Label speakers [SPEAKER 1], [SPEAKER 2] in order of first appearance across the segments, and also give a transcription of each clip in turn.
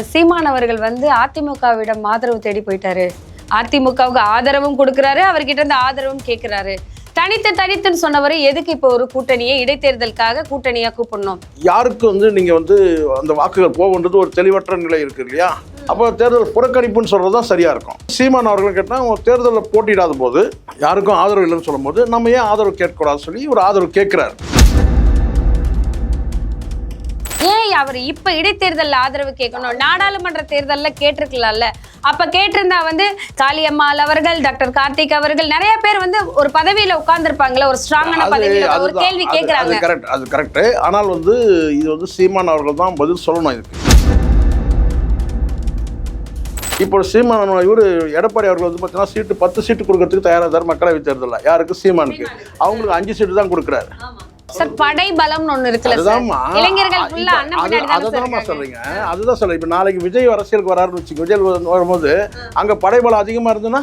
[SPEAKER 1] சீமான் அவர்கள் வந்து அதிமுகவிடம் ஆதரவு தேடி போயிட்டாரு. அதிமுகவுக்கு ஆதரவும் கொடுக்கிறாரு அவர்கிட்ட இருந்து ஆதரவும் கேட்கிறாரு தனித்து தனித்துன்னு சொன்னவரை எதுக்கு இப்போ ஒரு கூட்டணியை இடைத்தேர்தலுக்காக கூட்டணியா கூப்பிடணும்?
[SPEAKER 2] யாருக்கு வந்து நீங்க வந்து அந்த வாக்குகள் போகுன்றது ஒரு தெளிவற்ற நிலை இருக்கு இல்லையா? அப்போ தேர்தல் புறக்கணிப்புன்னு சொல்றது தான் சரியா இருக்கும். சீமான் அவர்கள் கேட்டால் தேர்தலில் போட்டியிடாத போது யாருக்கும் ஆதரவு இல்லைன்னு சொல்லும்போது நம்ம ஏன் ஆதரவு கேட்கக்கூடாதுன்னு சொல்லி ஒரு ஆதரவு கேட்கிறாரு.
[SPEAKER 1] ஏன் அவர் இப்ப இடைத்தேர்தல்ல ஆதரவு கேட்கணும்? நாடாளுமன்ற தேர்தல்ல கேட்டிருக்கலாம்ல. அப்ப கேட்டிருந்தா வந்து காளியம்மாள் அவர்கள் டாக்டர் கார்த்திக் அவர்கள் நிறைய பேர் வந்து ஒரு பதவியில உட்கார்ந்துருப்பாங்களே ஒரு ஸ்ட்ராங்கான பதவியில. ஒரு. கேள்வி
[SPEAKER 2] அது கரெக்ட் அது கரெக்ட் ஆனால் வந்து இது வந்து சீமான் அவர்கள் தான் பதில் சொல்லணும் இதுக்கு. இப்போ சீமான் இவர் எடப்பாடி அவர்கள் வந்து பார்த்தீங்கன்னா சீட்டு பத்து சீட்டு கொடுக்கறதுக்கு தயாராக இருந்தார் மக்களவை தேர்தலில். யாருக்கு? சீமானுக்கு. அவங்களுக்கு அஞ்சு சீட்டு தான் கொடுக்குறாரு.
[SPEAKER 1] சார் படை பலம்னு ஒண்ணு இருக்குல்ல சார். இளைஞர்கள் ஃபுல்லா அண்ணன் பின்னாடி தானே.
[SPEAKER 2] சொல்றீங்க. அதுதான் சொல்றேன். இப்போ நாளைக்கு விஜய் அரசியலுக்கு வராருன்னு வச்சுக்கோ விஜய் வரும்போது அங்க படைபலம் அதிகமா இருந்ததுன்னா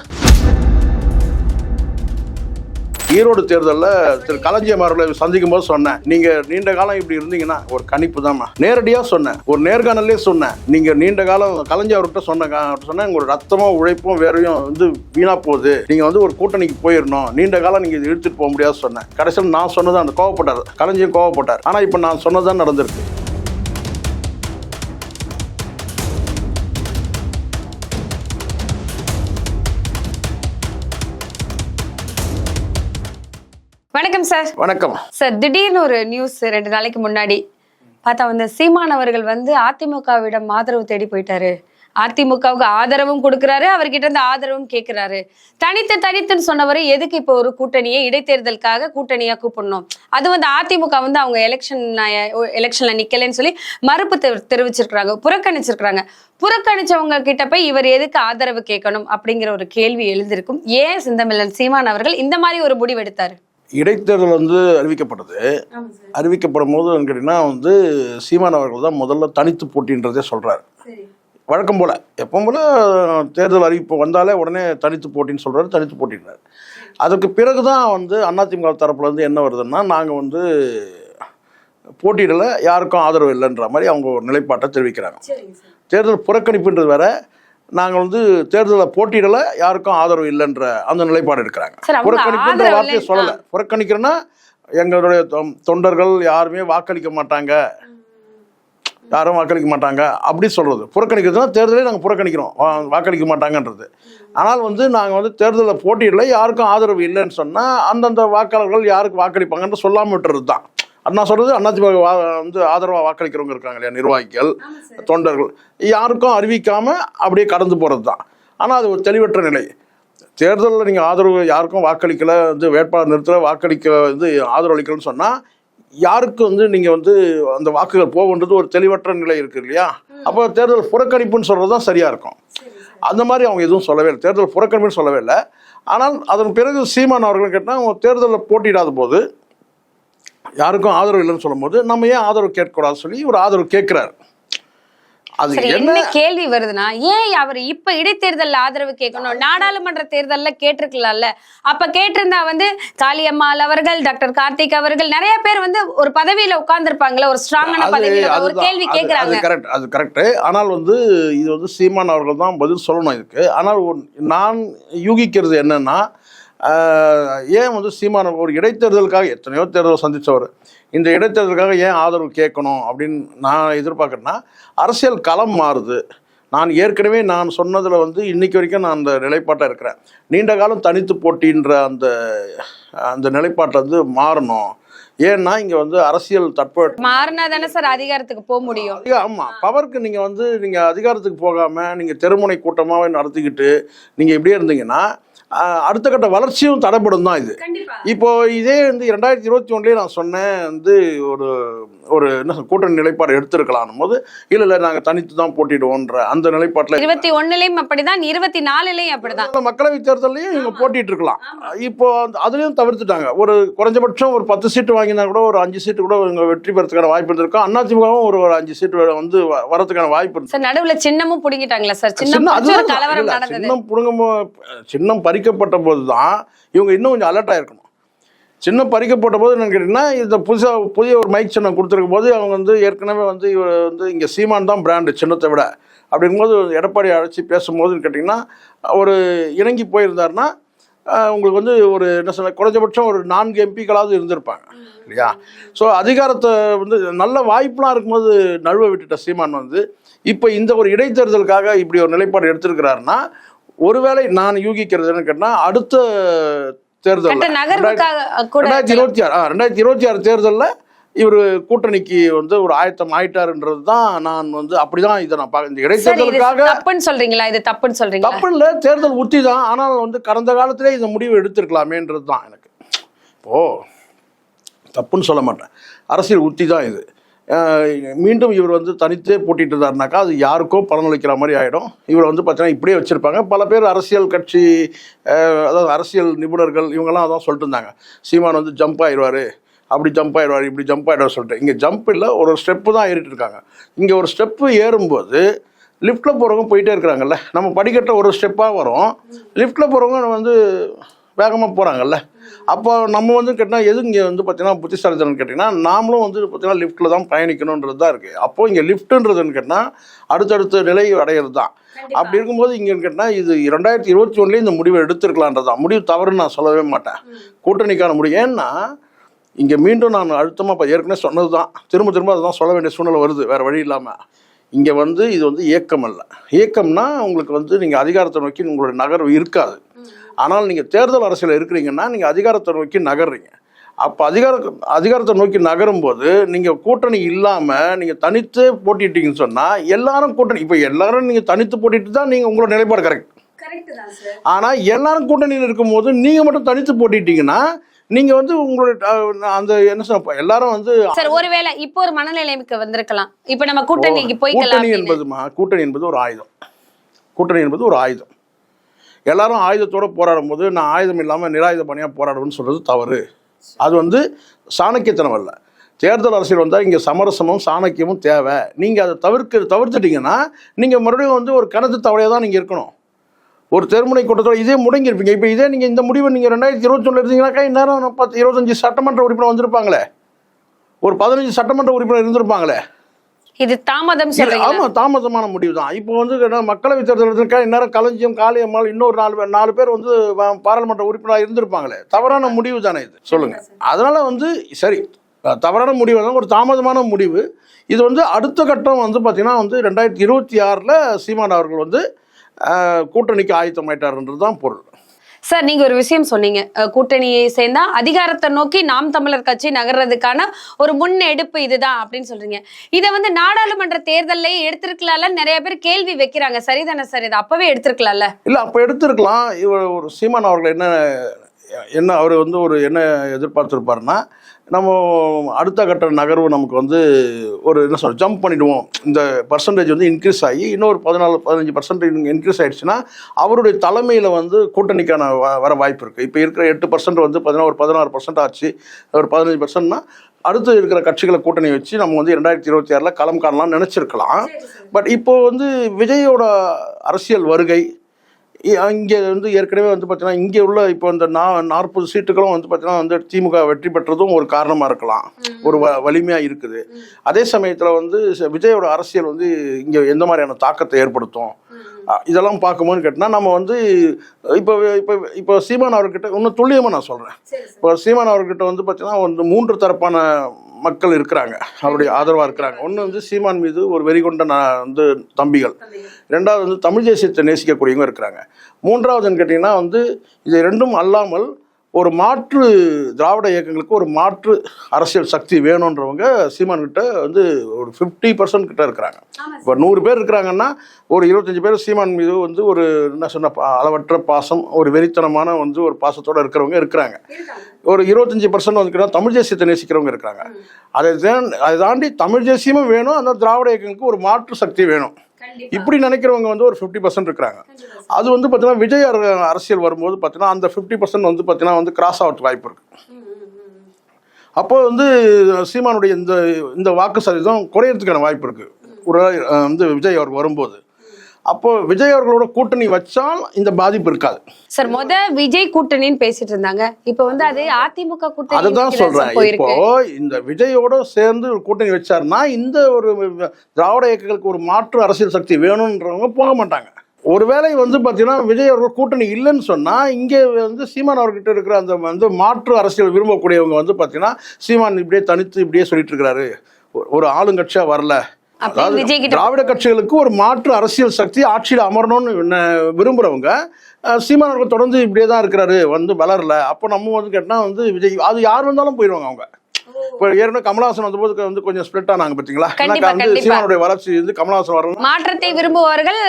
[SPEAKER 2] ஈரோடு தேர்தலில் திரு களஞ்சியம் அவர்களை சந்திக்கும் போது சொன்னேன். நீங்க நீண்ட காலம் இப்படி இருந்தீங்கன்னா ஒரு கணிப்பு தான்மா நேரடியா சொன்னேன். ஒரு நேர்காணலே சொன்னேன். நீங்க நீண்ட காலம் கலைஞர் அவர்கிட்ட சொன்ன சொன்னேன். உங்களோட ரத்தமும் உழைப்பும் வேறையும் வந்து வீணா போகுது. நீங்க வந்து ஒரு கூட்டணிக்கு போயிடணும் நீண்ட காலம் நீங்க இழுத்துட்டு போக முடியாது சொன்னேன். கடைசியில் நான் சொன்னது அந்த கோவப்பட்டார். கலைஞர் கோவப்பட்டார். ஆனா இப்போ நான் சொன்னதான் நடந்திருக்கு.
[SPEAKER 1] வணக்கம் சார்.
[SPEAKER 2] வணக்கம்.
[SPEAKER 1] சார் திடீர்னு ஒரு நியூஸ் ரெண்டு நாளைக்கு முன்னாடி பார்த்தா வந்து சீமான் அவர்கள் வந்து அதிமுகவிடம் ஆதரவு தேடி போயிட்டாரு. அதிமுகவுக்கு ஆதரவும் கொடுக்கறாரு அவர்கிட்ட இருந்து ஆதரவும் கேட்கிறாரு தனித்து தனித்துன்னு சொன்னவரை எதுக்கு இப்போ ஒரு கூட்டணியை இடைத்தேர்தலுக்காக கூட்டணியா கூப்பிடணும்? அது வந்து அதிமுக வந்து அவங்க எலெக்ஷன் எலெக்ஷன்ல நிக்கலைன்னு சொல்லி மறுப்பு தெரி- தெரிவிச்சிருக்கிறாங்க புறக்கணிச்சிருக்கிறாங்க. புறக்கணிச்சவங்க கிட்ட போய் இவர் எதுக்கு ஆதரவு கேட்கணும் அப்படிங்கிற ஒரு கேள்வி எழுந்திருக்கும். ஏன் சிந்தமில்லன் சீமான் அவர்கள் இந்த மாதிரி ஒரு முடிவு எடுத்தாரு
[SPEAKER 2] இடைத்தேர்தல் வந்து அறிவிக்கப்பட்டது. அறிவிக்கப்படும் போது கேட்டிங்கன்னா வந்து சீமான் அவர்கள் தான் முதல்ல தனித்து போட்டின்றதே சொல்றாரு. வழக்கம் போல. எப்பவும் போல தேர்தல் அறிவிப்பு வந்தாலே உடனே தனித்து போட்டின்னு சொல்றாரு தனித்து போட்டின்றார். அதுக்கு பிறகு தான் வந்து அதிமுக தரப்புல இருந்து என்ன வருதுன்னா நாங்கள் வந்து போட்டியிடல யாருக்கும் ஆதரவு இல்லைன்ற மாதிரி அவங்க ஒரு நிலைப்பாட்டை தெரிவிக்கிறாங்க. தேர்தல் புறக்கணிப்புன்றது வேற நாங்கள் வந்து தேர்தலில் போட்டியிடல யாருக்கும் ஆதரவு இல்லைன்ற அந்த நிலைப்பாடு எடுக்கிறாங்க. புறக்கணிப்புன்ற
[SPEAKER 1] ஆதரவு
[SPEAKER 2] வார்த்தையை சொல்லலை. புறக்கணிக்கிறேன்னா எங்களுடைய தொண்டர்கள் யாருமே வாக்களிக்க மாட்டாங்க. யாரும் வாக்களிக்க மாட்டாங்க. அப்படி சொல்றது. புறக்கணிக்கிறதுனா தேர்தலே நாங்கள் புறக்கணிக்கிறோம். வாக்களிக்க மாட்டாங்கன்றது. ஆனால் வந்து நாங்கள் வந்து தேர்தலில் போட்டியிடல யாருக்கும் ஆதரவு இல்லைன்னு சொன்னால் அந்தந்த வாக்காளர்கள் யாருக்கு வாக்களிப்பாங்கன்னு சொல்லாமல் விட்டுறது தான் நான் சொல்றது அதிமுக வந்து ஆதரவாக வாக்களிக்கிறவங்க இருக்காங்க இல்லையா நிர்வாகிகள் தொண்டர்கள். யாருக்கும் அறிவிக்காம அப்படியே கடந்து போகிறது தான் ஆனால் அது ஒரு தெளிவற்ற நிலை. தேர்தலில் நீங்கள் ஆதரவு யாருக்கும் வாக்களிக்கல வந்து வேட்பாளர் நிறுத்தல வாக்களிக்க வந்து ஆதரவு அளிக்கலன்னு சொன்னால் யாருக்கு வந்து நீங்கள் வந்து அந்த வாக்குகள் போகுன்றது ஒரு தெளிவற்ற நிலை இருக்கு இல்லையா? அப்போ தேர்தல் புறக்கணிப்புன்னு சொல்கிறது தான் சரியாக இருக்கும் அந்த மாதிரி அவங்க எதுவும் சொல்லவே இல்லை. தேர்தல் புறக்கணிப்புன்னு சொல்லவே இல்லை. ஆனால் அதன் பிறகு சீமான் அவர்கள் கேட்டால் அவங்க தேர்தலில் போட்டியிடாத போது யாருக்கும் ஆதரவு இல்லைன்னு சொல்லும்போது நம்ம ஏன் ஆதரவு கேட்கக்கூடாதுன்னு சொல்லி ஒரு ஆதரவு கேட்குறாரு. அது என்ன?
[SPEAKER 1] கேள்வி வருதுன்னா ஏன் அவர் இப்ப இடைத்தேர்தல்ல ஆதரவு கேட்கணும்? நாடாளுமன்ற தேர்தல்ல கேட்டிருக்கலாம்ல. அப்ப கேட்டிருந்தா வந்து காளியம்மாள் அவர்கள் டாக்டர் கார்த்திக் அவர்கள் நிறைய பேர் வந்து ஒரு பதவியில உட்கார்ந்துருப்பாங்களே ஒரு ஸ்ட்ராங்கான பதவியில ஒரு. கேள்வி
[SPEAKER 2] அது கரெக்ட் அது கரெக்ட் ஆனால் வந்து இது வந்து சீமான் அவர்கள் தான் பதில் சொல்லணும் இதுக்கு. ஆனால் நான் யூகிக்கிறது என்னன்னா ஏன் வந்து சீமான் ஒரு இடைத்தேர்தலுக்காக எத்தனையோ தேர்தல் சந்திச்சவர் இந்த இடைத்தேர்தலுக்காக ஏன் ஆதரவு கேட்கணும் அப்படின்னு நான் எதிர்பார்க்கறேன்னா அரசியல் களம் மாறுது. நான் ஏற்கனவே நான் சொன்னதில் வந்து இன்னைக்கு வரைக்கும் நான் அந்த நிலைப்பாட்டை இருக்கிறேன். நீண்ட காலம் தனித்து போட்டின்ற அந்த அந்த நிலைப்பாட்டை வந்து மாறணும். ஏன்னா இங்கே வந்து அரசியல் தட்ப
[SPEAKER 1] மாறினா தானே சார் அதிகாரத்துக்கு போக முடியும்.
[SPEAKER 2] அதிக ஆமா. பவருக்கு நீங்க வந்து நீங்க அதிகாரத்துக்கு போகாம நீங்க தெருமுனை கூட்டமாவே நடத்திக்கிட்டு நீங்க இப்படியே இருந்தீங்கன்னா அடுத்த கட்ட வளர்ச்சியும் தடைப்படும் தான் இது இப்போ இதே வந்து ரெண்டாயிரத்தி இருபத்தி ஒன்றுலேயே நான் சொன்னேன் வந்து ஒரு ஒரு என்ன கூட்டணி நிலைப்பாடு எடுத்திருக்கலாம் போது இல்லை இல்லை நாங்கள் தனித்து தான் போட்டிடுவோன்ற அந்த நிலைப்பாட்டில்
[SPEAKER 1] இருபத்தி ஒண்ணுலயும் அப்படிதான் இருபத்தி நாலுலயும் அப்படிதான்.
[SPEAKER 2] மக்களவை தேர்தலையும் இவங்க போட்டிட்டு இருக்கலாம் இப்போ அதுலயும் தவிர்த்துட்டாங்க. ஒரு குறைஞ்சபட்சம் ஒரு பத்து சீட்டு வாங்கினா கூட ஒரு அஞ்சு சீட்டு கூட இவங்க வெற்றி பெறதுக்கான வாய்ப்பு இருந்திருக்கும். அதிமுகவும் ஒரு ஒரு அஞ்சு சீட்டு வந்து வரதுக்கான வாய்ப்பு இருக்கு
[SPEAKER 1] சார் நடுவுல சின்னமும் புடிங்கிட்டாங்களா சார்? சின்னம்
[SPEAKER 2] சின்னம்
[SPEAKER 1] பிடிச்சு ஒரு
[SPEAKER 2] அதுதான்
[SPEAKER 1] கலவரம்
[SPEAKER 2] இல்ல,
[SPEAKER 1] நடந்தது.
[SPEAKER 2] சின்னம் புடுங்க சின்னம் பறிக்கப்பட்ட போது தான் இவங்க இன்னும் கொஞ்சம் அலர்ட் ஆயிருக்கணும். சின்ன பறிக்க போட்ட போது என்னன்னு கேட்டிங்கன்னா இந்த புதுசாக புதிய ஒரு மைக் சின்னம் கொடுத்துருக்கும் போது அவங்க வந்து ஏற்கனவே வந்து இவர் வந்து இங்கே சீமான் தான் பிராண்டு சின்னத்தை விட. அப்படிங்கும்போது எடப்பாடி அழைச்சி பேசும்போதுன்னு கேட்டிங்கன்னா ஒரு இணங்கி போயிருந்தாருன்னா உங்களுக்கு வந்து ஒரு என்ன சொல்ல குறைஞ்சபட்சம் ஒரு நான்கு எம்பிக்களாவது இருந்திருப்பாங்க. இல்லையா? ஸோ அதிகாரத்தை வந்து நல்ல வாய்ப்புலாம் இருக்கும்போது நழுவ விட்டுட்ட சீமான் வந்து இப்போ இந்த ஒரு இடைத்தேர்தலுக்காக இப்படி ஒரு நிலைப்பாடு எடுத்திருக்கிறாருன்னா ஒருவேளை நான் யூகிக்கிறதுன்னு கேட்டால் அடுத்த தேர்தல் ரெண்டாயிரத்தி இருபத்தி ஆறு ஆ ரெண்டாயிரத்தி இருபத்தி ஆறு தேர்தலில் இவர் கூட்டணிக்கு வந்து ஒரு ஆயத்தம் ஆயிட்டாருன்றது தான் நான் வந்து அப்படிதான் இதை நான் பார்க்க இந்த இடைத்தேர்தலுக்காக
[SPEAKER 1] தப்புன்னு சொல்றீங்களா? இது தப்புன்னு சொல்றீங்களா?
[SPEAKER 2] தப்பு இல்லை தேர்தல் உத்தி தான் ஆனால் வந்து கடந்த காலத்திலே இந்த முடிவு எடுத்திருக்கலாமேன்றது தான் எனக்கு. இப்போ தப்புன்னு சொல்ல மாட்டேன். அரசியல் உத்தி தான் இது. மீண்டும் இவர் வந்து தனித்தே போட்டிட்டு இருந்தாருனாக்கா அது யாருக்கோ பலனளிக்கிற மாதிரி ஆகிடும் இவரை வந்து பார்த்தீங்கன்னா இப்படியே வச்சுருப்பாங்க. பல பேர் அரசியல் கட்சி அதாவது அரசியல் நிபுணர்கள் இவங்கெல்லாம் அதான் சொல்லிட்டு இருந்தாங்க. சீமான் வந்து ஜம்ப் ஆயிடுவார். அப்படி ஜம்ப் ஆயிடுவார் இப்படி ஜம்ப் ஆகிடுவார் சொல்லிட்டு. இங்கே ஜம்ப் இல்லை ஒரு ஸ்டெப்பு தான் ஏறிட்டு இருக்காங்க. இங்கே ஒரு ஸ்டெப்பு ஏறும்போது லிஃப்ட்டில் போகிறவங்க போயிட்டே இருக்கிறாங்கல்ல. நம்ம படிக்கட்ட ஒரு ஸ்டெப்பாக வரும். லிஃப்ட்டில் போகிறவங்க வந்து வேகமாக போகிறாங்கல்ல அப்போ நம்ம வந்து கேட்டால் எது இங்கே வந்து பார்த்தீங்கன்னா புத்திசாலித்தனம் கேட்டிங்கன்னா நாமளும் வந்து பார்த்தீங்கன்னா லிஃப்ட்டில் தான் பயணிக்கணுன்றது தான் இருக்குது அப்போது இங்கே லிஃப்ட்டுன்றதுன்னு கேட்டால் அடுத்தடுத்த நிலை அடையிறது தான் அப்படி இருக்கும்போது இங்கே கேட்டால் இது ரெண்டாயிரத்தி இருபத்தி ஒன்றுலேயே இந்த முடிவை எடுத்திருக்கலான்றது தான். முடிவு தவறுன்னு நான் சொல்லவே மாட்டேன். கூட்டணிக்கான முடிவு. ஏன்னா இங்கே மீண்டும் நான் அழுத்தமாக இப்போ ஏற்கனவே சொன்னது தான் திரும்ப திரும்ப அதுதான் சொல்ல வேண்டிய சூழ்நிலை வருது. வேறு வழி இல்லாமல் இங்கே வந்து இது வந்து இயக்கம் அல்ல இயக்கம்னா உங்களுக்கு வந்து நீங்கள் அதிகாரத்தை நோக்கி உங்களுடைய நகர்வு இருக்காது. ஆனால் நீங்கள் தேர்தல் அரசியல் இருக்கிறீங்கன்னா நீங்கள் அதிகாரத்தை நோக்கி நகர்றீங்க. அப்போ அதிகார அதிகாரத்தை நோக்கி நகரும் போது நீங்கள் கூட்டணி இல்லாமல் நீங்கள் தனித்து போட்டிட்டீங்கன்னு சொன்னால் எல்லாரும் கூட்டணி இப்போ எல்லாரும் நீங்கள் தனித்து போட்டிட்டு தான் நீங்கள் உங்களோட நிலைப்பாடு கரெக்ட் ஆனால் எல்லாரும் கூட்டணியில் இருக்கும்போது நீங்கள் மட்டும் தனித்து போட்டிட்டீங்கன்னா நீங்கள் வந்து உங்களுடைய அஹ், அந்த என்ன சொல்ல எல்லாரும் வந்து
[SPEAKER 1] சார் ஒருவேளை இப்போ ஒரு மனநிலைமைக்கு வந்திருக்கலாம். இப்போ நம்ம கூட்டணிக்கு போய்க்கலாம்
[SPEAKER 2] கூட்டணி. என்பதுமா? கூட்டணி என்பது ஒரு ஆயுதம். கூட்டணி என்பது ஒரு ஆயுதம். எல்லாரும் ஆயுதத்தோடு போராடும் போது நான் ஆயுதம் இல்லாமல் நிராயுத பணியாக போராடுவேன்னு சொல்றது தவறு. அது வந்து சாணக்கியத்தனம் அல்ல. தேர்தல் அரசியல் வந்தால் இங்கே சமரசமும் சாணக்கியமும் தேவை. நீங்கள் அதை தவிர்க்க தவிர்த்துட்டீங்கன்னா நீங்கள் மறுபடியும் வந்து ஒரு கணத்து தவறையாக தான் நீங்கள் இருக்கணும். ஒரு தெருமுனை கூட்டத்தோட இதே முடங்கியிருப்பீங்க. இப்போ இதே நீங்கள் இந்த முடிவை நீங்கள் ரெண்டாயிரத்தி இருபத்தொன்னு எடுத்தீங்கன்னாக்கா இந்நேரம் பத்து இருபத்தஞ்சி சட்டமன்ற உறுப்பினர் வந்திருப்பாங்களே. ஒரு பதினஞ்சு சட்டமன்ற உறுப்பினர் இருந்திருப்பாங்களே.
[SPEAKER 1] இது தாமதம்
[SPEAKER 2] ஆமா தாமதமான முடிவு தான் இப்போ வந்து மக்களவை தேர்தலுக்கு இந்நேரம் களஞ்சியம் காளியம்மாள் இன்னொரு நாலு பேர் நாலு பேர் வந்து பாராளுமன்ற உறுப்பினராக இருந்திருப்பாங்களே. தவறான முடிவு தானே இது? சொல்லுங்க. அதனால வந்து சரி தவறான முடிவு தான் ஒரு தாமதமான முடிவு. இது வந்து அடுத்த கட்டம் வந்து பார்த்தீங்கன்னா வந்து ரெண்டாயிரத்தி இருபத்தி ஆறில் சீமான் அவர்கள் வந்து கூட்டணிக்கு ஆயத்தமாயிட்டாருன்றது தான் பொருள்.
[SPEAKER 1] சார் நீங்க ஒரு விஷயம் சொன்னீங்க. கூட்டணியை சேர்ந்தா அதிகாரத்தை நோக்கி நாம் தமிழர் கட்சி நகர்றதுக்கான ஒரு முன்னெடுப்பு இதுதான் அப்படின்னு சொல்றீங்க. இதை வந்து நாடாளுமன்ற தேர்தலையே எடுத்திருக்கலாம்ல நிறைய பேர் கேள்வி வைக்கிறாங்க. சரிதானே சார் இது அப்பவே எடுத்திருக்கலாம்ல?
[SPEAKER 2] இல்லை அப்போ எடுத்திருக்கலாம். இவர் ஒரு சீமான் அவர்கள் என்ன என்ன அவர் வந்து ஒரு என்ன எதிர்பார்த்துருப்பாருன்னா நம்ம அடுத்த கட்ட நகர்வு நமக்கு வந்து ஒரு என்ன சொல்ற ஜம்ப் பண்ணிடுவோம். இந்த பர்சன்டேஜ் வந்து இன்க்ரீஸ் ஆகி இன்னொரு பதினாலு பதினஞ்சு பர்சன்டேஜ் இன்க்ரீஸ் ஆயிடுச்சுன்னா அவருடைய தலைமையில் வந்து கூட்டணிக்கான வ- வர வாய்ப்பு இருக்குது இப்போ இருக்கிற எட்டு பர்சன்ட் வந்து பதினாறு ஒரு பதினாறு பர்சன்ட் ஆச்சு. ஒரு பதினஞ்சு பர்சன்ட்னா அடுத்து இருக்கிற கட்சிகளை கூட்டணி வச்சு நம்ம வந்து ரெண்டாயிரத்தி இருபத்தி ஆறில் களம் காணலாம் நினச்சிருக்கலாம். பட் இப்போ வந்து விஜயோட அரசியல் வருகை இங்கே வந்து ஏற்கனவே வந்து பார்த்தீங்கன்னா இங்கே உள்ள இப்போ இந்த நா நாற்பது சீட்டுகளும் வந்து பார்த்தீங்கன்னா வந்து திமுக வெற்றி பெற்றதும் ஒரு காரணமாக இருக்கலாம். ஒரு வ வலிமையாக இருக்குது. அதே சமயத்தில் வந்து விஜயோட அரசியல் வந்து இங்கே எந்த மாதிரியான தாக்கத்தை ஏற்படுத்தும்? இதெல்லாம் பார்க்கும்போது கேட்டால் நம்ம வந்து இப்போ இப்போ இப்போ சீமான் அவர்கிட்ட இன்னும் துல்லியமாக நான் சொல்கிறேன் இப்போ சீமான் அவர்கிட்ட வந்து பார்த்தீங்கன்னா வந்து மூன்று தரப்பான மக்கள் இருக்கிறாங்க. அவருடைய ஆதரவாக இருக்கிறாங்க. ஒன்று வந்து சீமான் மீது ஒரு வெறிகொண்ட ந- வந்து தம்பிகள். ரெண்டாவது வந்து தமிழ் தேசியத்தை நேசிக்கக்கூடியவங்க இருக்கிறாங்க. மூன்றாவதுன்னு கேட்டிங்கன்னா வந்து இது ரெண்டும் அல்லாமல் ஒரு மாற்று திராவிட இயக்கங்களுக்கு ஒரு மாற்று அரசியல் சக்தி வேணுன்றவங்க சீமான் கிட்ட வந்து ஒரு ஃபிஃப்டி பர்சன்ட் கிட்ட இருக்கிறாங்க. இப்போ நூறு பேர் இருக்கிறாங்கன்னா ஒரு இருபத்தஞ்சு பேர் சீமான் மீது வந்து ஒரு என்ன சொன்ன பா- அளவற்ற பாசம் ஒரு வெறித்தனமான வந்து ஒரு பாசத்தோட இருக்கிறவங்க இருக்கிறாங்க. ஒரு இருபத்தஞ்சி பர்சன்ட் வந்து தமிழ் தேசியத்தை நேசிக்கிறவங்க இருக்கிறாங்க. அதை தான் அதை தாண்டி தமிழ் தேசியமும் வேணும் அந்த திராவிட இயக்கங்களுக்கு ஒரு மாற்று சக்தி வேணும். இப்படி நினைக்கிறவங்க வந்து ஒரு ஃபிஃப்டி பர்சன்ட் இருக்கிறாங்க. அது வந்து பார்த்தீங்கன்னா விஜய் அர- அரசியல் வரும்போது பார்த்தீங்கன்னா அந்த ஃபிஃப்டி பர்சன்ட் வந்து பார்த்தீங்கன்னா வந்து கிராஸ் ஆகிறதுக்கு வாய்ப்பு இருக்கு. அப்போ வந்து சீமானுடைய இந்த இந்த வாக்கு சதவீதம் குறையறதுக்கான வாய்ப்பு இருக்கு. ஒரு வந்து விஜய் அவர் வரும்போது. அப்போ விஜய் அவர்களோட கூட்டணி வச்சால் இந்த பாதிப்பு இருக்காது.
[SPEAKER 1] சார் முத விஜய் கூட்டணின்னு பேசிட்டு இருந்தாங்க. இப்ப வந்து அது அதிமுக கூட்டணி
[SPEAKER 2] அதுதான் சொல்றேன். இப்போ இந்த விஜயோட சேர்ந்து ஒரு கூட்டணி வச்சாருன்னா இந்த ஒரு திராவிட இயக்கங்களுக்கு ஒரு மாற்று அரசியல் சக்தி வேணும்ன்றவங்க போக மாட்டாங்க. ஒருவேளை வந்து பார்த்தீங்கன்னா விஜய் அவர்கள் கூட்டணி இல்லைன்னு சொன்னால் இங்கே வந்து சீமான் அவர்கிட்ட இருக்கிற அந்த வந்து மாற்று அரசியல் விரும்பக்கூடியவங்க வந்து பார்த்தீங்கன்னா சீமான் இப்படியே தனித்து இப்படியே சொல்லிட்டு இருக்கிறாரு. ஒரு- ஒரு ஆளுங்கட்சியாக வரல. திராவிட கட்சிகளுக்கு ஒரு மாற்று அரசியல் சக்தி ஆட்சியில் அமரணும்னு விரும்புறவங்க அஹ், சீமான் அவர்கள் தொடர்ந்து இப்படியே தான் இருக்கிறாரு வந்து வளரல. அப்போ நம்ம வந்து கேட்டா வந்து விஜய் அது யார் வந்தாலும் போயிடுவாங்க அவங்க. இப்போ ஏற்கனவே கமலஹாசன் வந்தபோது வந்து கொஞ்சம் ஸ்பிளிட் ஆனாங்க பார்த்தீங்களா
[SPEAKER 1] கண்டிப்பா,
[SPEAKER 2] வந்து. சீமானுடைய வளர்ச்சி வந்து கமலஹாசன் வரணும்
[SPEAKER 1] மாற்றத்தை விரும்புபவர்கள்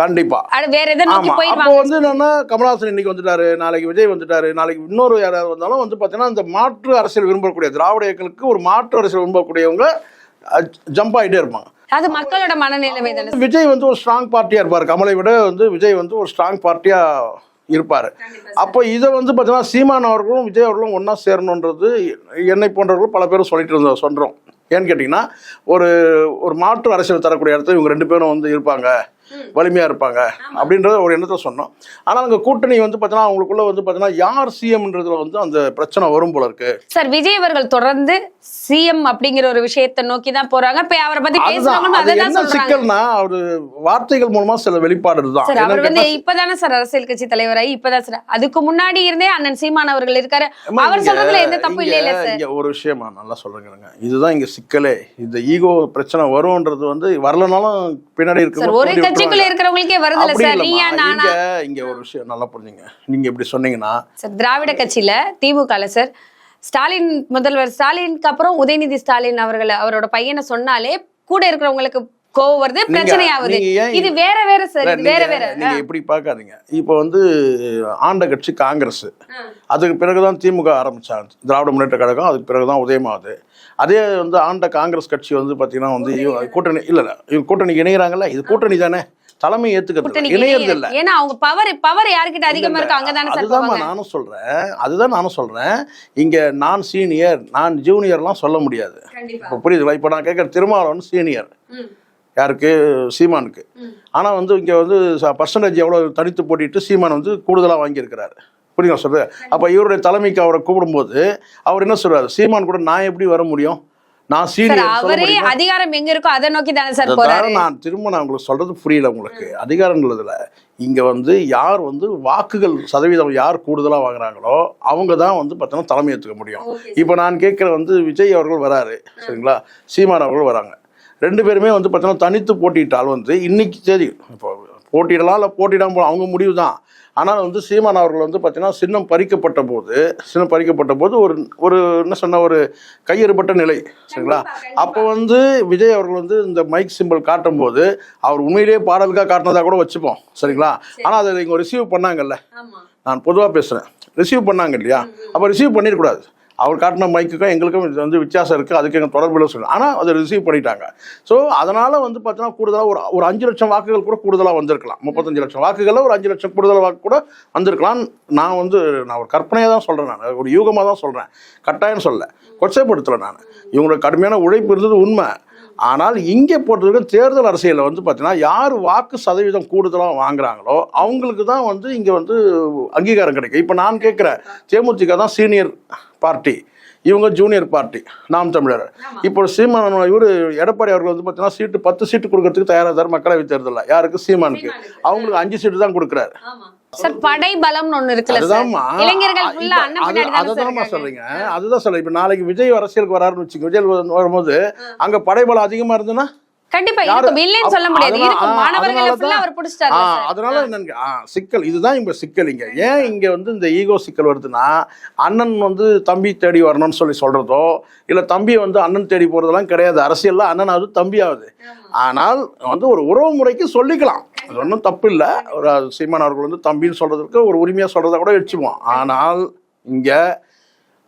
[SPEAKER 2] கண்டிப்பா.
[SPEAKER 1] வேற எதை நோக்கி
[SPEAKER 2] ஆமா. அப்போ வந்து என்னன்னா கமலஹாசன் இன்னைக்கு வந்துட்டாரு நாளைக்கு விஜய் வந்துட்டாரு நாளைக்கு இன்னொரு யாராவது வந்தாலும் வந்து பார்த்தீங்கன்னா இந்த மாற்று அரசியல் விரும்பக்கூடிய திராவிட இயக்கங்களுக்கு ஒரு மாற்று அரசியல் விரும்பக்கூடியவங்க ஜம்ப் ஆகிட்டே இருப்பாங்க.
[SPEAKER 1] அது மக்களோட மனநிலைமை தானே.
[SPEAKER 2] விஜய் வந்து ஒரு ஸ்ட்ராங் பார்ட்டியா இருப்பார். கமலை விட வந்து விஜய் வந்து ஒரு ஸ்ட்ராங் பார்ட்டியா இருப்பார். அப்போ இதை வந்து பார்த்தீங்கன்னா சீமான் அவர்களும் விஜய் அவர்களும் ஒன்றா சேரணுன்றது என்னை போன்றவர்களும் பல பேரும் சொல்லிட்டு இருந்த சொல்கிறோம் ஏன்னு கேட்டிங்கன்னா ஒரு ஒரு மாற்று அரசியல் தரக்கூடிய இடத்துல இவங்க ரெண்டு பேரும் வந்து இருப்பாங்க. வலிமையாக இருப்பாங்க அப்படின்றத ஒரு எண்ணத்தை சொன்னோம். ஆனால் அங்கே கூட்டணி வந்து பார்த்தீங்கன்னா அவங்களுக்குள்ள வந்து பார்த்தீங்கன்னா யார் சிஎம்ன்றதுல வந்து அந்த பிரச்சனை வரும் போல இருக்கு.
[SPEAKER 1] சார் விஜய் அவர்கள் தொடர்ந்து சிஎம் அப்படிங்கிற ஒரு விஷயத்தை நோக்கி தான் போறாங்க. இப்ப அவரை பத்தி
[SPEAKER 2] என்ன
[SPEAKER 1] சொல்றாங்க.
[SPEAKER 2] சிக்கல்னா அவரு வார்த்தைகள் மூலமா சில வெளிப்பாடு தான்
[SPEAKER 1] சார் அவர் வந்து இப்பதானே சார் அரசியல் கட்சி தலைவராகி இப்பதான் சார். அதுக்கு முன்னாடி இருந்தே அண்ணன் சீமான் அவர்கள் இருக்காரு. அவர் சொல்றதுல எந்த
[SPEAKER 2] இங்க-
[SPEAKER 1] இல்ல சார்.
[SPEAKER 2] இங்க ஒரு விஷயமா நல்லா சொல்றேங்க. இதுதான் இங்க சிக்கலே. இந்த ஈகோ பிரச்சனை வரும்ன்றது வந்து வரலனாலும் பின்னாடி
[SPEAKER 1] சார்
[SPEAKER 2] இருக்கு
[SPEAKER 1] ஒரு கட்சிக்குள்ள இருக்கிறவங்களுக்கே
[SPEAKER 2] அப்படி
[SPEAKER 1] சார். நீயா நானா
[SPEAKER 2] இங்க ஒரு விஷயம் நல்லா புரிஞ்சுங்க. நீங்க இப்படி சொன்னீங்கன்னா
[SPEAKER 1] சார் திராவிட கட்சியில திமுகல சார் ஸ்டாலின் முதல்வர் ஸ்டாலினுக்கு அப்புறம் உதயநிதி ஸ்டாலின் அவர்கள் அவரோட பையனை சொன்னாலே கூட இருக்கிறவங்களுக்கு கோவம் வருது பிரச்சனை ஆகுது இது வேற வேற சார் வேற வேற.
[SPEAKER 2] நீங்க இப்படி பார்க்காதீங்க. இப்போ வந்து ஆண்ட கட்சி காங்கிரஸ். அதுக்கு பிறகுதான் திமுக ஆரம்பிச்சாங்க. திராவிட முன்னேற்ற கழகம் அதுக்கு பிறகுதான் உதயமாகுது. அதே வந்து ஆண்ட காங்கிரஸ் கட்சி வந்து பாத்தீங்கன்னா வந்து கூட்டணி இல்ல இல்ல. இவங்க கூட்டணிக்கு இணைகிறாங்கல்ல இது கூட்டணி தானே? தலைமை ஏத்துக்கிறது இணையறது இல்ல.
[SPEAKER 1] ஏன்னா அவங்க பவர் பவர் யார்கிட்ட அதிகமா இருக்கோ அங்கதானே சார்
[SPEAKER 2] அதுதான் நானும் சொல்றேன். அதுதான் நானும் சொல்றேன். இங்க நான் சீனியர் நான் ஜூனியர்லாம் சொல்ல முடியாது. இப்போ புரியுதுங்களா இப்போ நான் கேட்குற திருமாவளவன் சீனியர் யாருக்கு? சீமானுக்கு. ஆனால் வந்து இங்கே வந்து பர்சன்டேஜ் எவ்வளோ தனித்து போட்டிட்டு சீமான் வந்து கூடுதலாக வாங்கியிருக்கிறாரு. புரியுங்க சொல்றது. அப்போ இவருடைய தலைமைக்கு அவரை கூப்பிடும்போது அவர் என்ன சொல்றாரு? சீமான் கூட நான் எப்படி வர முடியும்? நான் சீனியர்
[SPEAKER 1] அதிகாரம் எங்க இருக்கோ அதை நோக்கி தானே சார் போறாரு.
[SPEAKER 2] நான் திரும்ப நான் உங்களுக்கு சொல்றது புரியல உங்களுக்கு. அதிகாரங்களதுல இங்க வந்து யார் வந்து வாக்குகள் சதவீதம் யார் கூடுதலா வாங்குறாங்களோ அவங்க தான் வந்து பார்த்தோன்னா தலைமை ஏற்றுக்க முடியும். இப்போ நான் கேட்குற வந்து விஜய் அவர்கள் வராரு. சரிங்களா? சீமான் அவர்கள் வராங்க. ரெண்டு பேருமே வந்து பார்த்தோன்னா தனித்து போட்டியிட்டால் வந்து இன்னைக்கு சரி இப்போ போட்டியிடலாம் இல்லை போட்டியிடாம போகலாம். அவங்க முடிவு தான் ஆனால் வந்து சீமான் அவர்கள் வந்து பார்த்தீங்கன்னா சின்னம் பறிக்கப்பட்ட போது சின்னம் பறிக்கப்பட்ட போது ஒரு ஒரு என்ன சொன்ன ஒரு கையறுபட்ட நிலை. சரிங்களா? அப்போ வந்து விஜய் அவர்கள் வந்து இந்த மைக் சிம்பிள் காட்டும் போது அவர் உண்மையிலேயே பாடலுக்காக காட்டினதா கூட வச்சுப்போம். சரிங்களா? ஆனால் அதை இவங்க ரிசீவ் பண்ணாங்கல்ல? நான் பொதுவாக பேசுகிறேன் ரிசீவ் பண்ணாங்க இல்லையா? அப்போ ரிசீவ் பண்ணிடக்கூடாது. அவர் காட்டின மைக்குக்கும் எங்களுக்கும் இது வந்து வித்தியாசம் இருக்குது அதுக்கு எங்கள் தொடர்பில் சொல்லணும் ஆனால் அதை ரிசீவ் பண்ணிட்டாங்க. ஸோ அதனால் வந்து பார்த்தீங்கன்னா கூடுதலாக ஒரு ஒரு அஞ்சு லட்சம் வாக்குகள் கூட கூடுதலாக வந்திருக்கலாம். முப்பத்தஞ்சு லட்சம் வாக்குகளில் ஒரு அஞ்சு லட்சம் கூடுதல் வாக்கு கூட வந்திருக்கலாம். நான் வந்து நான் ஒரு கற்பனையாக தான் சொல்கிறேன் நான். ஒரு யூகமாக தான் சொல்கிறேன் கட்டாயம் சொல்ல கொச்சைப்படுத்தலை நான். இவங்களோட கடுமையான உழைப்பு இருந்தது உண்மை. ஆனால் இங்கே போட்டிருக்க தேர்தல் அரசியலில் வந்து பார்த்தீங்கன்னா யார் வாக்கு சதவீதம் கூடுதலாக வாங்குறாங்களோ அவங்களுக்கு தான் வந்து இங்கே வந்து அங்கீகாரம் கிடைக்கும். இப்போ நான் கேட்குறேன் தேமுதிக தான் சீனியர் பார்ட்டி இவங்க ஜூனியர் பார்ட்டி நாம் தமிழர். இப்போ சீமான் இவர் எடப்பாடி அவர்கள் வந்து பார்த்தீங்கன்னா சீட்டு பத்து சீட்டு கொடுக்கறதுக்கு தயாராக இருந்தார் மக்களவை தேர்தலில். யாருக்கு? சீமானுக்கு. அவங்களுக்கு அஞ்சு சீட்டு தான் கொடுக்குறாரு.
[SPEAKER 1] சார் படை பலம்னு ஒண்ணு இருக்குல்ல சார்.
[SPEAKER 2] அதுதான்மா
[SPEAKER 1] இளைஞர்கள்
[SPEAKER 2] அ-
[SPEAKER 1] ஃபுல்லா
[SPEAKER 2] இப்ப
[SPEAKER 1] அண்ணன்
[SPEAKER 2] அது-
[SPEAKER 1] பின்னாடி தானே சார்
[SPEAKER 2] அதுதான்மா
[SPEAKER 1] இருக்காங்க.
[SPEAKER 2] சொல்றீங்க. அதுதான் சொல்றேன். இப்ப நாளைக்கு விஜய் அரசியலுக்கு வராருன்னு வச்சுக்கோங்க விஜய் வரும்போது அங்க படைபலம் அதிகமா இருந்ததுன்னா
[SPEAKER 1] கண்டிப்பா இருக்கும் இல்லைன்னு சொல்ல முடியாது.
[SPEAKER 2] அதனால- ஆ, சிக்கல். இதுதான் இங்க சிக்கல் இங்க. ஏன் இங்க வந்து இந்த ஈகோ சிக்கல் வருதுன்னா அண்ணன் வந்து தம்பி தேடி வரணும்னு சொல்லி சொல்றதோ இல்ல தம்பி வந்து அண்ணன் தேடி போறதெல்லாம் கிடையாது. அரசியல்ல அண்ணன் ஆகுது தம்பி ஆகுது ஆனால் வந்து ஒரு உறவு முறைக்கு சொல்லிக்கலாம். அது ஒன்றும் தப்பு இல்லை ஒரு சீமான் அவர்கள் வந்து தம்பின்னு சொல்றதுக்கு ஒரு உரிமையா சொல்றதை கூட வச்சுக்குவோம். ஆனால் இங்க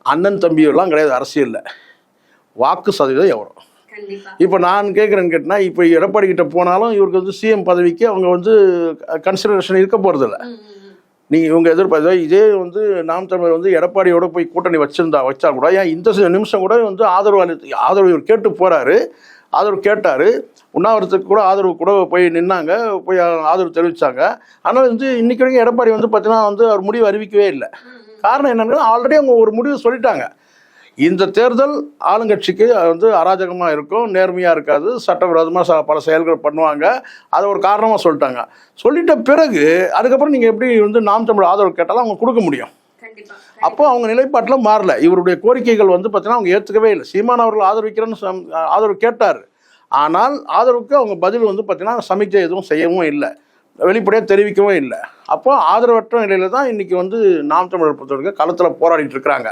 [SPEAKER 2] அண்ணன் தம்பி எல்லாம் கிடையாது அரசியல்ல. வாக்கு சதவீதம் எவ்வளோ இப்போ நான் கேட்குறேன்னு கேட்டினா இப்போ எடப்பாடி கிட்ட போனாலும் இவருக்கு வந்து சிஎம் பதவிக்கு அவங்க வந்து கன்சிடரேஷன் இருக்க போகிறதில்ல நீங்கள் இவங்க எதிர்பார்த்தா இதே வந்து நாம் தமிழர் வந்து எடப்பாடியோட போய் கூட்டணி வச்சிருந்தா வச்சா கூட ஏன் இந்த நிமிஷம் கூட வந்து ஆதரவு ஆதரவு இவர் கேட்டு போறாரு. ஆதரவு கேட்டார். உண்ணாவிரத்துக்கு கூட ஆதரவு கூட போய் நின்னாங்க. போய் ஆதரவு தெரிவித்தாங்க ஆனால் வந்து இன்றைக்கி வரைக்கும் எடப்பாடி வந்து பார்த்தீங்கன்னா வந்து அவர் முடிவு அறிவிக்கவே இல்லை. காரணம் என்னன்னா ஆல்ரெடி அவங்க ஒரு முடிவு சொல்லிட்டாங்க. இந்த தேர்தல் ஆளுங்கட்சிக்கு வந்து அராஜகமாக இருக்கும் நேர்மையாக இருக்காது சட்டவிரோதமாக ச பல செயல்கள் பண்ணுவாங்க. அதை ஒரு காரணமாக சொல்லிட்டாங்க. சொல்லிட்ட பிறகு அதுக்கப்புறம் நீங்கள் எப்படி வந்து நாம் தமிழ் ஆதரவு கேட்டாலும் அவங்க கொடுக்க முடியும். அப்போ அவங்க நிலைப்பாட்டில் மாறல. இவருடைய கோரிக்கைகள் வந்து பார்த்தீங்கன்னா அவங்க ஏற்றுக்கவே இல்லை. சீமான் அவர்கள் ஆதரவிக்கிறேன்னு ஆதரவு கேட்டார். ஆனால் ஆதரவுக்கு அவங்க பதில் வந்து பார்த்தீங்கன்னா சமிக்கை எதுவும் செய்யவும் இல்லை. வெளிப்படையாக தெரிவிக்கவும் இல்லை. அப்போ ஆதரவற்ற நிலையில தான் இன்னைக்கு வந்து நாம் தமிழர் பொறுத்தவரைக்கும் களத்தில் போராடிட்டு இருக்கிறாங்க.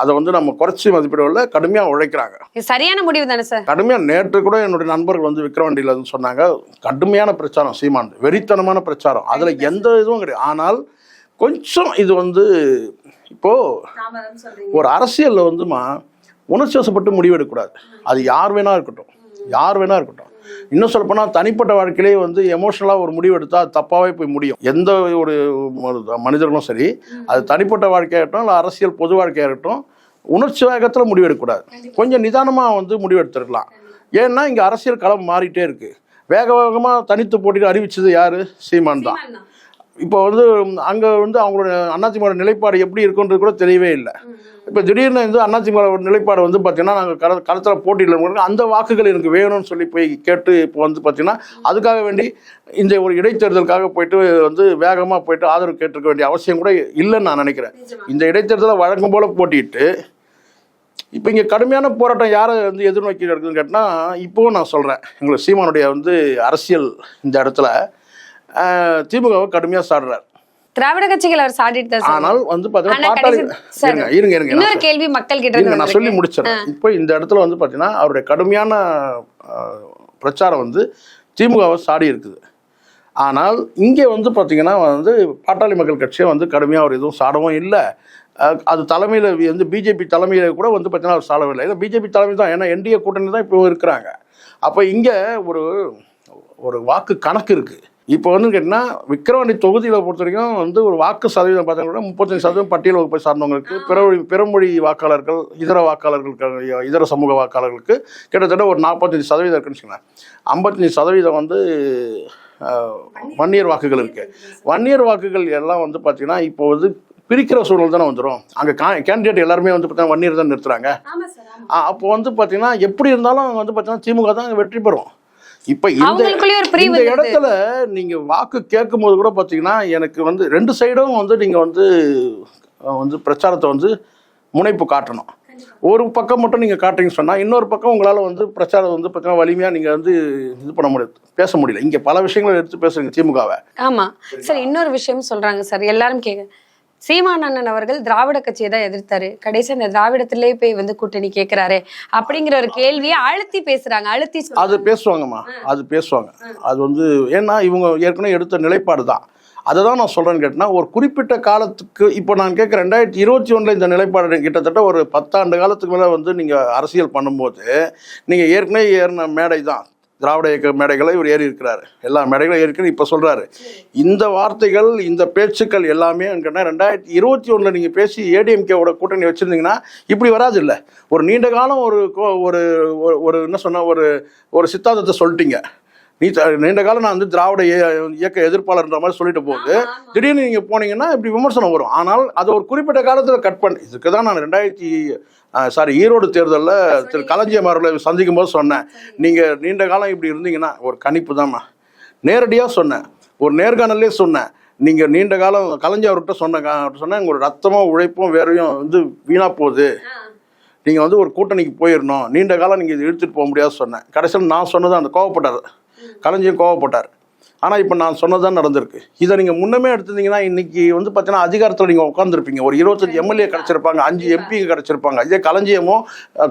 [SPEAKER 2] அதை வந்து நம்ம குறைச்சி மதிப்பிடவில்லை கடுமையாக உழைக்கிறாங்க.
[SPEAKER 1] இது சரியான முடிவு தானே சார்?
[SPEAKER 2] கடுமையாக நேற்று கூட என்னுடைய நண்பர்கள் வந்து விக்ரவாண்டியில் சொன்னாங்க கடுமையான பிரச்சாரம் சீமான். வெறித்தனமான பிரச்சாரம். அதில் எந்த இதுவும் கிடையாது. ஆனால் கொஞ்சம் இது வந்து இப்போ ஒரு அரசியலில் வந்துமா உணர்ச்சி வசப்பட்டு முடிவெடுக்கக்கூடாது. அது யார் வேணா இருக்கட்டும். யார் வேணா இருக்கட்டும். இன்னும் சொல்லப்போனால் தனிப்பட்ட வாழ்க்கையிலே வந்து எமோஷனலாக ஒரு முடிவு எடுத்தால் அது தப்பாகவே போய் முடியும். எந்த ஒரு மனிதர்களும் சரி அது தனிப்பட்ட வாழ்க்கையாக இருக்கட்டும் இல்லை அரசியல் பொது வாழ்க்கையாக இருக்கட்டும் உணர்ச்சி வேகத்தில் முடிவெடுக்கக்கூடாது. கொஞ்சம் நிதானமாக வந்து முடிவெடுத்துருக்கலாம். ஏன்னா இங்கே அரசியல் களம் மாறிட்டே இருக்கு. வேக வேகமாக தனித்து போட்டிட்டு அறிவிச்சது யாரு? சீமான் தான். இப்போ வந்து அங்கே வந்து அவங்களோட அதிமுக நிலைப்பாடு எப்படி இருக்குன்றது கூட தெரியவே இல்லை. இப்போ திடீர்னு வந்து அதிமுக நிலைப்பாடு வந்து பார்த்தீங்கன்னா நாங்கள் கள களத்தில் போட்டியில் அந்த வாக்குகள் எனக்கு வேணும்னு சொல்லி போய் கேட்டு இப்போ வந்து பார்த்தீங்கன்னா அதுக்காக வேண்டி இந்த ஒரு இடைத்தேர்தலுக்காக போயிட்டு வந்து வேகமாக போயிட்டு ஆதரவு கேட்டிருக்க வேண்டிய அவசியம் கூட இல்லைன்னு நான் நினைக்கிறேன். இந்த இடைத்தேர்தலை வழக்கம் போல் போட்டிட்டு இப்போ இங்கே கடுமையான போராட்டம் யாரை வந்து எதிர்நோக்கி இருக்குதுன்னு கேட்டால் இப்போவும் நான் சொல்கிறேன் எங்களுக்கு சீமானுடைய வந்து அரசியல் இந்த இடத்துல திமுகவை கடுமையாக சாடுறார்.
[SPEAKER 1] திராவிட கட்சிகள் அவர் சாடிட்டு தான்
[SPEAKER 2] ஆனால் வந்து
[SPEAKER 1] சரி.
[SPEAKER 2] இருங்க இருங்க
[SPEAKER 1] இன்னொரு கேள்வி மக்கள் கிட்ட
[SPEAKER 2] நான் சொல்லி. முடிச்சிடறேன். இப்போ இந்த இடத்துல வந்து பார்த்தீங்கன்னா அவருடைய கடுமையான பிரச்சாரம் வந்து திமுகவை சாடி இருக்குது. ஆனால் இங்கே வந்து பார்த்தீங்கன்னா வந்து பாட்டாளி மக்கள் கட்சியை வந்து கடுமையாக அவர் எதுவும் சாடவும் இல்லை. அது தலைமையில் வந்து பிஜேபி தலைமையில் கூட வந்து பார்த்தீங்கன்னா அவர் சாடவில்லை. இல்லை பிஜேபி தலைமை தான் ஏன்னா என்டிஏ கூட்டணி தான் இப்போ இருக்கிறாங்க. அப்போ இங்கே ஒரு ஒரு வாக்கு கணக்கு இருக்குது இப்போ வந்து கேட்டிங்கன்னா விக்கிரவாண்டி தொகுதியில் பொறுத்த வரைக்கும் வந்து ஒரு வாக்கு சதவீதம் பார்த்தீங்கன்னா முப்பத்தஞ்சு சதவீதம் பட்டியல் வகுப்பை சார்ந்தவங்களுக்கு பிறமொழி பிறமொழி வாக்காளர்கள் இதர வாக்காளர்களுக்கு இதர சமூக வாக்காளர்களுக்கு கிட்டத்தட்ட ஒரு நாற்பத்தஞ்சு சதவீதம் இருக்குன்னு வச்சுக்கோங்களேன். ஐம்பத்தஞ்சு சதவீதம் வந்து வன்னியர் வாக்குகள் இருக்கு. வன்னியர் வாக்குகள். எல்லாம் வந்து பார்த்தீங்கன்னா இப்போ வந்து பிரிக்கிற சூழல் தானே வந்துடும் அங்கே கா கேண்டிடேட் எல்லாருமே வந்து பார்த்தீங்கன்னா வன்னியர் தான் நிறுத்துறாங்க. அப்போ வந்து பார்த்தீங்கன்னா எப்படி இருந்தாலும் அவங்க வந்து பார்த்தீங்கன்னா திமுக தான் வெற்றி பெறும். இப்போ இந்த. இடத்துல நீங்க வாக்கு கேட்கும் போது கூட பார்த்தீங்கன்னா எனக்கு வந்து ரெண்டு சைடும் வந்து நீங்க வந்து வந்து பிரச்சாரத்தை வந்து முனைப்பு காட்டணும். ஒரு பக்கம் மட்டும் நீங்க காட்டுறீங்கன்னு சொன்னா இன்னொரு பக்கம் உங்களால வந்து பிரச்சாரம் வந்து பார்த்தீங்கன்னா வலிமையா நீங்க வந்து இது பண்ண முடியாது. பேச முடியல. இங்க பல விஷயங்களை எடுத்து பேசுறீங்க திமுகவை.
[SPEAKER 1] ஆமா. சார் இன்னொரு விஷயம் சொல்றாங்க சார். எல்லாரும் கேட்க சீமான் அண்ணன் அவர்கள் திராவிட கட்சியை தான் எதிர்த்தாரு. கடைசி அந்த திராவிடத்திலே போய் வந்து கூட்டணி கேட்கிறாரு அப்படிங்கிற ஒரு கேள்வியை அழுத்தி பேசுறாங்க. அழுத்தி.
[SPEAKER 2] அது பேசுவாங்கம்மா. அது பேசுவாங்க. அது வந்து ஏன்னா இவங்க ஏற்கனவே எடுத்த நிலைப்பாடு தான். அதை தான் நான் சொல்கிறேன்னு கேட்டினா ஒரு குறிப்பிட்ட காலத்துக்கு இப்போ நான் கேட்குறேன் ரெண்டாயிரத்தி இருபத்தி ஒன்றில் இந்த நிலைப்பாடு கிட்டத்தட்ட ஒரு பத்தாண்டு காலத்துக்கு மேலே வந்து நீங்கள் அரசியல் பண்ணும்போது நீங்கள் ஏற்கனவே ஏறின மேடை தான். திராவிட இயக்க மேடைகளை இவர் ஏறி இருக்கிறாரு எல்லா மேடைகளும் ஏறி இப்போ சொல்கிறாரு இந்த வார்த்தைகள் இந்த பேச்சுக்கள் எல்லாமே கேட்டால் ரெண்டாயிரத்தி இருபத்தி ஒன்றில் நீங்கள் பேசி ஏடிஎம்கேவோட கூட்டணி வச்சுருந்தீங்கன்னா இப்படி வராது இல்லை ஒரு நீண்ட காலம் ஒரு கோ- ஒரு ஒரு- என்ன சொன்ன ஒரு ஒரு சித்தாந்தத்தை சொல்லிட்டீங்க. நீ த- நீண்ட காலம் நான் வந்து திராவிட இய- இயக்க எதிர்ப்பாளர்ன்ற மாதிரி சொல்லிட்டு போகுது. திடீர்னு நீங்கள் போனீங்கன்னா இப்படி விமர்சனம் வரும். ஆனால் அது ஒரு குறிப்பிட்ட காலத்தில் கட் பண்ணி இதுக்கு தான் நான் ரெண்டாயிரத்தி சாரி ஈரோடு தேர்தலில் திரு களஞ்சியம் அவர்களை சந்திக்கும் போது சொன்னேன். நீங்கள் நீண்ட காலம் இப்படி இருந்தீங்கன்னா ஒரு கணிப்பு தான்மா. நேரடியாக சொன்னேன். ஒரு நேர்காணல்லே சொன்னேன். நீங்கள் நீண்ட காலம் கலைஞர் அவர்கிட்ட சொன்ன சொன்னேன் உங்களோட ரத்தமும் உழைப்பும் வேறையும் வந்து வீணாக போகுது. நீங்கள் வந்து ஒரு கூட்டணிக்கு போயிடணும் நீண்ட காலம் நீங்கள் இதை இழுத்துட்டு போக முடியாது சொன்னேன். கடைசியில் நான் சொன்னது அந்த கோவப்பட்டார். கலைஞரும் கோவப்பட்டார். ஆனால் இப்போ நான் சொன்னதான் நடந்திருக்கு. இதை நீங்கள் முன்னமே எடுத்திருந்தீங்கன்னா இன்னைக்கு வந்து பார்த்தீங்கன்னா அதிகாரத்தில் நீங்கள் உட்காந்துருப்பீங்க ஒரு இருபத்தஞ்சு எம்எல்ஏ கிடச்சிருப்பாங்க அஞ்சு எம்பி கிடச்சிருப்பாங்க இதே களஞ்சியமோ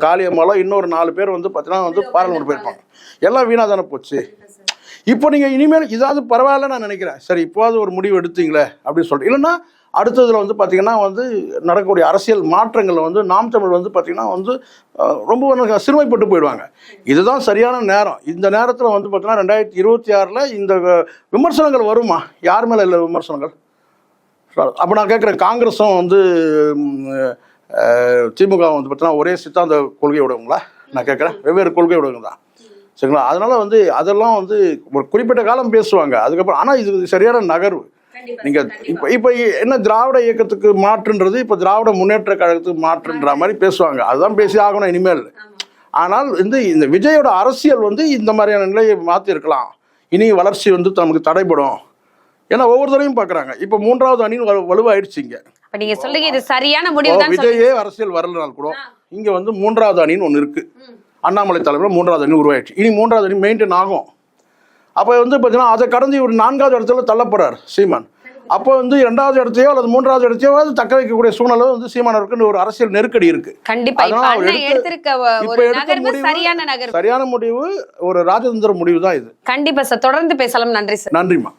[SPEAKER 2] காளியம்மாலோ இன்னொரு நாலு பேர் வந்து பார்த்தீங்கன்னா வந்து பாராளுமன்ற போயிருப்பாங்க. எல்லாம் வீணாக தானே போச்சு. இப்போ நீங்கள் இனிமேல் இதாவது பரவாயில்ல நான் நினைக்கிறேன். சரி இப்போது ஒரு முடிவு எடுத்தீங்களே அப்படின்னு சொல்லிட்டு. இல்லைன்னா அடுத்ததில் வந்து பார்த்திங்கன்னா வந்து நடக்கக்கூடிய அரசியல் மாற்றங்களில் வந்து நாம் தமிழ் வந்து பார்த்தீங்கன்னா வந்து ரொம்ப வந்து சிறுமைப்பட்டு போயிடுவாங்க. இதுதான் சரியான நேரம். இந்த நேரத்தில் வந்து பார்த்திங்கன்னா ரெண்டாயிரத்தி இருபத்தி ஆறில் இந்த விமர்சனங்கள் வருமா? யார் மேலே இல்லை விமர்சனங்கள்? அப்போ நான் கேட்குறேன் காங்கிரஸும் வந்து திமுக வந்து பார்த்தீங்கன்னா ஒரே சித்தாந்த கொள்கை உடையவங்களா நான் கேட்குறேன் வெவ்வேறு கொள்கை உடையவங்க தான் சரிங்களா? அதனால் வந்து அதெல்லாம் வந்து ஒரு குறிப்பிட்ட காலம் பேசுவாங்க. அதுக்கப்புறம் ஆனால் இது சரியான நகர்வு. நீங்க இப்போ இப்போ என்ன திராவிட இயக்கத்துக்கு மாற்றுன்றது இப்போ திராவிட முன்னேற்ற கழகத்துக்கு மாற்றுன்ற மாதிரி பேசுவாங்க. அதுதான் பேசி ஆகணும் இனிமேல். ஆனால் வந்து இந்த விஜயோட அரசியல் வந்து இந்த மாதிரியான நிலையை மாற்றி இருக்கலாம். இனி வளர்ச்சி வந்து நமக்கு தடைபடும். ஏன்னா ஒவ்வொரு தடவையும் பார்க்குறாங்க இப்போ மூன்றாவது அணின்னு வலு வலுவாயிடுச்சு இங்க.
[SPEAKER 1] அப்ப நீங்க சொல்றீங்க இது சரியான முடிவு தான்
[SPEAKER 2] விஜயே அரசியல் வரலனால் கூட இங்க வந்து மூன்றாவது அணின்னு ஒன்று இருக்கு. அண்ணாமலை தலைமையில் மூன்றாவது அணி உருவாயிடுச்சு. இனி மூன்றாவது அணி மெயின்டைன் ஆகும். அப்போ வந்து பார்த்தீங்கன்னா அதை கடந்து இவர் நான்காவது இடத்துல தள்ளப்படுறார் சீமான். அப்போ வந்து இரண்டாவது இடத்தையோ அல்லது மூன்றாவது இடத்தையோ அது தக்க வைக்கக்கூடிய சூழ்நிலை வந்து சீமானவருக்கு ஒரு அரசியல் நெருக்கடி இருக்கு.
[SPEAKER 1] கண்டிப்பா. இப்ப
[SPEAKER 2] எடுத்த-
[SPEAKER 1] ஒரு
[SPEAKER 2] முடிவு சரியான முடிவு ஒரு ராஜதந்திர முடிவு தான் இது.
[SPEAKER 1] கண்டிப்பா சார். தொடர்ந்து பேசலாம். நன்றி சார்.
[SPEAKER 2] நன்றிம்மா.